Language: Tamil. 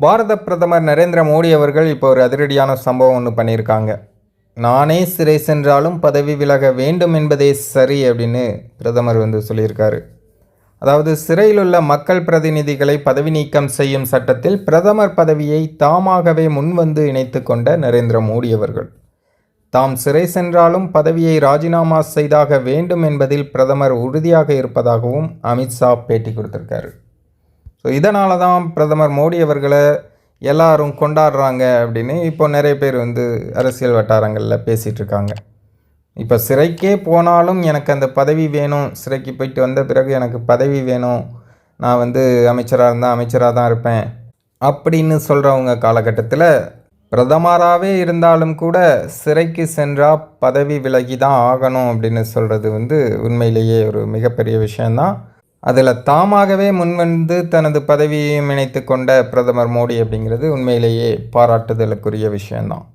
பாரத பிரதமர் நரேந்திர மோடி அவர்கள் இப்போ ஒரு அதிரடியான சம்பவம் ஒன்று பண்ணியிருக்காங்க. நானே சிறை சென்றாலும் பதவி விலக வேண்டும் என்பதே சரி அப்படின்னு பிரதமர் வந்து சொல்லியிருக்காரு. அதாவது சிறையில் உள்ள மக்கள் பிரதிநிதிகளை பதவி நீக்கம் செய்யும் சட்டத்தில் பிரதமர் பதவியை தாமாகவே முன்வந்து இணைத்து கொண்ட நரேந்திர மோடி அவர்கள். தாம் சிறை சென்றாலும் பதவியை ராஜினாமா செய்தாக வேண்டும் என்பதில் பிரதமர் உறுதியாக இருப்பதாகவும் அமித்ஷா பேட்டி கொடுத்திருக்காரு. ஸோ இதனால தான் பிரதமர் மோடி அவர்களை எல்லாரும் கொண்டாடுறாங்க அப்படின்னு இப்போ நிறைய பேர் வந்து அரசியல் வட்டாரங்களில் பேசிகிட்டு இருக்காங்க. இப்போ சிறைக்கே போனாலும் எனக்கு அந்த பதவி வேணும். சிறைக்கு போயிட்டு வந்த பிறகு எனக்கு பதவி வேணும். நான் வந்து அமைச்சராக இருந்தால் அமைச்சராக தான் இருப்பேன். அப்படின்னு சொல்கிறவங்க காலகட்டத்தில் பிரதமராகவே இருந்தாலும் கூட சிறைக்கு சென்றால் பதவி விலகி தான் ஆகணும் அப்படின்னு சொல்கிறது வந்து உண்மையிலேயே ஒரு மிகப்பெரிய விஷயந்தான் அதில் தாமாகவே முன்வந்து தனது பதவியையும் இணைத்து கொண்ட பிரதமர் மோடி அப்படிங்கிறது உண்மையிலேயே பாராட்டுதலுக்குரிய விஷயந்தான்.